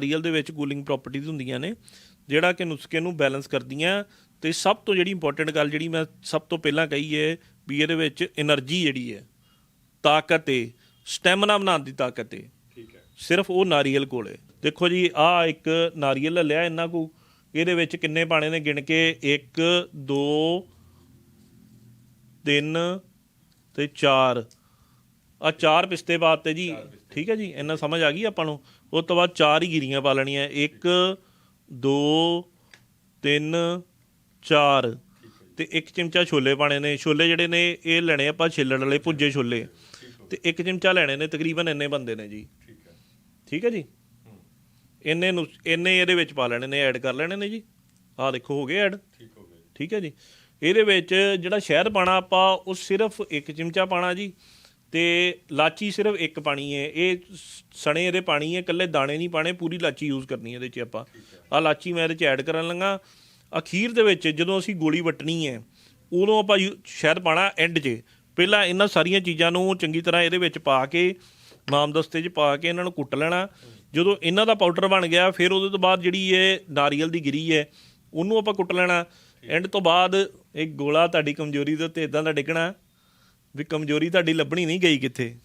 ਨਾਰੀਅਲ ਦੇ ਵਿੱਚ ਕੂਲਿੰਗ ਪ੍ਰੋਪਰਟੀਆਂ ਹੁੰਦੀਆਂ ਨੇ ਜਿਹੜਾ ਕਿ ਨੁਸਖੇ ਨੂੰ ਬੈਲੈਂਸ ਕਰਦੀਆਂ। ਤੇ ਸਭ ਤੋਂ ਜਿਹੜੀ ਇੰਪੋਰਟੈਂਟ ਗੱਲ ਜਿਹੜੀ ਮੈਂ ਸਭ ਤੋਂ ਪਹਿਲਾਂ ਕਹੀ ਹੈ ਵੀ ਇਹਦੇ ਵਿੱਚ એનર્ਜੀ ਜਿਹੜੀ ਹੈ ਤਾਕਤ ਹੈ ਸਟੈਮਿਨਾ ਬਣਾਉਣ ਦੀ ਤਾਕਤ ਹੈ। ਠੀਕ ਹੈ। ਸਿਰਫ ਉਹ ਨਾਰੀਅਲ ਕੋਲੇ ਦੇਖੋ ਜੀ ਆਹ ਇੱਕ ਨਾਰੀਅਲ ਲਿਆ ਇਹਨਾਂ ਕੋ ਇਹਦੇ ਵਿੱਚ ਕਿੰਨੇ ਪਾਣੇ ਨੇ ਗਿਣ ਕੇ? 1 2 3 ਤੇ 4 ਆ ਚਾਰ ਪਿਸਤੇ ਬਾਤੇ ਜੀ। ਠੀਕ ਹੈ ਜੀ ਇਹਨਾਂ ਸਮਝ ਆ ਗਈ ਆਪਾਂ ਨੂੰ। ਉਸ ਤੋਂ ਬਾਅਦ ਚਾਰ ਹੀ ਗਿਰੀਆਂ ਪਾ ਲੈਣੀਆਂ। 1 2 3 4 ਤੇ ਇੱਕ ਚਮਚਾ ਛੋਲੇ ਪਾਣੇ ਨੇ। ਛੋਲੇ ਜਿਹੜੇ ਨੇ ਇਹ ਲੈਣੇ ਆਪਾਂ ਛਿੱਲਣ ਵਾਲੇ ਭੁੱਜੇ ਛੋਲੇ। ਤੇ ਇੱਕ ਚਮਚਾ ਲੈਣੇ ਨੇ ਤਕਰੀਬਨ ਇੰਨੇ ਬੰਦੇ ਨੇ ਜੀ। ਠੀਕ ਹੈ। ਠੀਕ ਹੈ ਜੀ? ਇੰਨੇ ਨੂੰ ਇੰਨੇ ਇਹਦੇ ਵਿੱਚ ਪਾ ਲੈਣੇ ਨੇ ਐਡ ਕਰ ਲੈਣੇ ਨੇ ਜੀ। ਆਹ ਦੇਖੋ ਹੋ ਗਏ ਐਡ। ਠੀਕ ਹੋ ਗਿਆ ਠੀਕ ਹੈ ਜੀ। ਇਹਦੇ ਵਿੱਚ ਜਿਹੜਾ ਸ਼ਹਿਦ ਪਾਣਾ ਆਪਾਂ ਉਹ ਸਿਰਫ ਇੱਕ ਚਮਚਾ ਪਾਣਾ ਜੀ। ਤੇ ਲਾਚੀ ਸਿਰਫ ਇੱਕ ਪਾਣੀ ਹੈ, ਇਹ ਸਣੇ ਇਹਦੇ ਪਾਣੀ ਹੈ, ਇਕੱਲੇ ਦਾਣੇ ਨਹੀਂ ਪਾਣੇ, ਪੂਰੀ ਲਾਚੀ ਯੂਜ਼ ਕਰਨੀ ਹੈ ਇਹਦੇ 'ਚ ਆਪਾਂ। ਆਹ ਲਾਚੀ ਮੈਂ ਇਹਦੇ 'ਚ ਐਡ ਕਰਨ ਲੱਗਾ। ਅਖੀਰ ਦੇ ਵਿੱਚ ਜਦੋਂ ਅਸੀਂ ਗੋਲੀ ਵਟਣੀ ਹੈ, ਉਦੋਂ ਆਪਾਂ ਯੂ- ਸ਼ਹਿਦ ਪਾਣਾ ਐਂਡ 'ਚ। ਪਹਿਲਾਂ ਇਹਨਾਂ ਸਾਰੀਆਂ ਚੀਜ਼ਾਂ ਨੂੰ ਚੰਗੀ ਤਰ੍ਹਾਂ ਇਹਦੇ ਵਿੱਚ ਪਾ ਕੇ ਮਾਮਦਸਤੇ 'ਚ ਪਾ ਕੇ ਇਹਨਾਂ ਨੂੰ ਕੁੱਟ ਲੈਣਾ। ਜਦੋਂ ਇਹਨਾਂ ਦਾ ਪਾਊਡਰ ਬਣ ਗਿਆ, ਫਿਰ ਉਹਦੇ ਤੋਂ ਬਾਅਦ ਜਿਹੜੀ ਇਹ ਨਾਰੀਅਲ ਦੀ ਗਿਰੀ ਹੈ, ਉਹਨੂੰ ਆਪਾਂ ਕੁੱਟ ਲੈਣਾ। ਐਂਡ ਤੋਂ ਬਾਅਦ ਇਹ ਗੋਲਾ ਤੁਹਾਡੀ ਕਮਜ਼ੋਰੀ ਦੇ ਉੱਤੇ ਇਦਾਂ ਦਾ ਡਿੱਗਣਾ। ਵੀ ਕਮਜ਼ੋਰੀ ਤੁਹਾਡੀ ਲੱਭਣੀ ਨਹੀਂ ਗਈ ਕਿੱਥੇ।